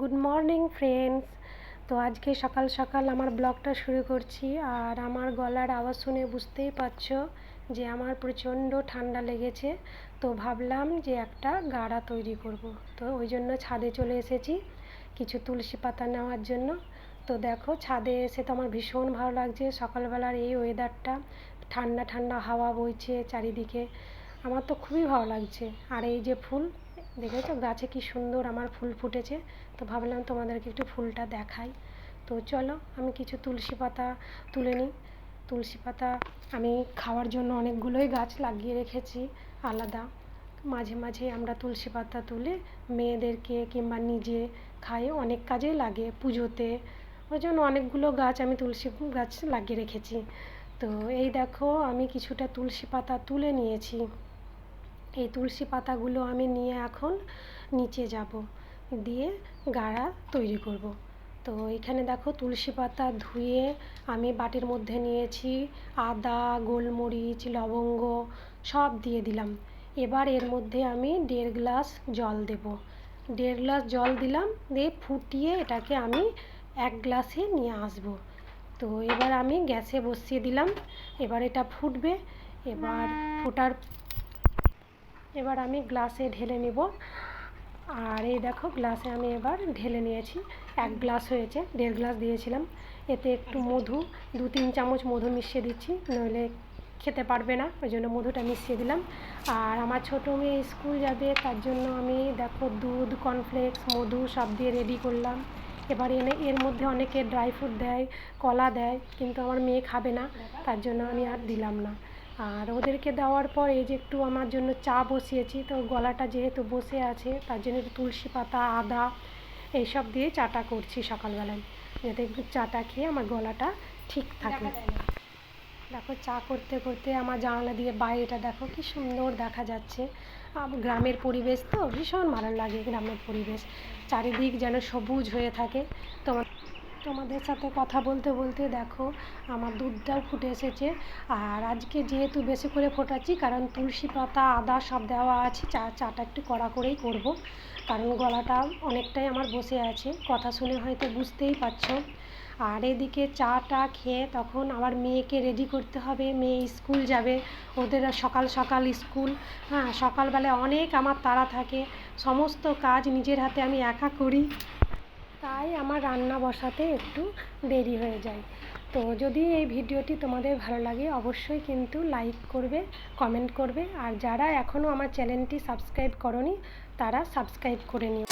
Good morning friends তো আজকে সকাল সকাল আমার ব্লগটা শুরু করছি আর আমার গলার আওয়াজ শুনে বুঝতেই পারছ যে আমার প্রচণ্ড ঠান্ডা লেগেছে। তো ভাবলাম যে একটা গাড়া তৈরি করব। তো ওই জন্য ছাদে চলে এসেছি কিছু তুলসী পাতা নেওয়ার জন্য। তো দেখো ছাদে এসে তো আমার ভীষণ ভালো লাগছে। সকালবেলার এই ওয়েদারটা ঠান্ডা ঠান্ডা হাওয়া বইছে চারিদিকে। আমার তো খুবই ভালো লাগছে। আর এই যে ফুল দেখেছ? গাছে কি সুন্দর আমার ফুল ফুটেছে। তো ভাবলাম তোমাদেরকে একটু ফুলটা দেখাই। তো চলো, আমি কিছু তুলসী পাতা তুলে নিই। তুলসী পাতা আমি খাওয়ার জন্য অনেকগুলোই গাছ লাগিয়ে রেখেছি, আলাদা। মাঝে মাঝে আমরা তুলসী পাতা তুলে মেয়েদেরকে কিংবা নিজে খাই, অনেক কাজেই লাগে পুজোতে। ওই জন্য অনেকগুলো গাছ আমি তুলসী গাছ লাগিয়ে রেখেছি। তো এই দেখো, আমি কিছুটা তুলসী পাতা তুলে নিয়েছি। এই তুলসী পাতাগুলো আমি নিয়ে এখন নিচে যাব দিয়ে গাড়া তৈরি করব। তো এখানে দেখো তুলসী পাতা ধুয়ে আমি বাটির মধ্যে নিয়েছি আদা গোলমরিচ লবঙ্গ সব দিয়ে দিলাম। এবার এর মধ্যে আমি দেড় গ্লাস জল দেব। দেড় গ্লাস জল দিলাম দিয়ে ফুটিয়ে এটাকে আমি এক গ্লাসে নিয়ে আসব। তো এবার আমি গ্যাসে বসিয়ে দিলাম এবার এটা ফুটবে। এবার ফোটার এবার আমি গ্লাসে ঢেলে নেব। আর এই দেখো গ্লাসে আমি এবার ঢেলে নিয়েছি। এক গ্লাস হয়েছে, দেড় গ্লাস দিয়েছিলাম। এতে একটু মধু, দু তিন চামচ মধু মিশিয়ে দিচ্ছি, নইলে খেতে পারবে না, ওই জন্য মধুটা মিশিয়ে দিলাম। আর আমার ছোটো মেয়ে স্কুল যাবে, তার জন্য আমি দেখো দুধ কর্নফ্লেক্স মধু সব দিয়ে রেডি করলাম। এবার এনে এর মধ্যে অনেকে ড্রাই ফ্রুট দেয়, কলা দেয়, কিন্তু আমার মেয়ে খাবে না, তার জন্য আমি আর দিলাম না। আর ওদেরকে দেওয়ার পর এই যে একটু আমার জন্য চা বসিয়েছি তো গলাটা যেহেতু বসে আছে তার জন্য একটু তুলসী পাতা আদা এইসব দিয়ে চাটা করছি সকালবেলায় যাতে একটু চাটা খেয়ে আমার গলাটা ঠিক থাকে। দেখো চা করতে করতে আমার জানলা দিয়ে বাইরেটা দেখো কি সুন্দর দেখা যাচ্ছে। গ্রামের পরিবেশ তো ভীষণ ভালো লাগে গ্রামের পরিবেশ চারিদিক যেন সবুজ হয়ে থাকে। তোমার তোমাদের সাথে কথা বলতে বলতে দেখো, আমার দুধটাও ফুটে এসেছে। আর আজকে যেহেতু বেশি করে ফোটাচ্ছি, কারণ তুলসী পাতা, আদা সব দেওয়া আছে, চা, চাটা একটু কড়া করেই করব। কারণ গলাটা অনেকটাই আমার বসে আছে, কথা শুনে হয়তো বুঝতেই পারছ। আর এদিকে চাটা খেয়ে তখন আমার মেয়েকে রেডি করতে হবে, মেয়ে স্কুল যাবে, ওদের সকাল সকাল স্কুল। হ্যাঁ সকালবেলায় অনেক আমার তাড়া থাকে, সমস্ত কাজ নিজের হাতে আমি একা করি। তাই আমার রান্না বসাতে একটু দেরি হয়ে যায়। তো যদি এই ভিডিওটি তোমাদের ভালো লাগে, অবশ্যই কিন্তু লাইক করবে কমেন্ট করবে। আর যারা এখনও আমার চ্যানেলটি সাবস্ক্রাইব করনি, তারা সাবস্ক্রাইব করে নিও।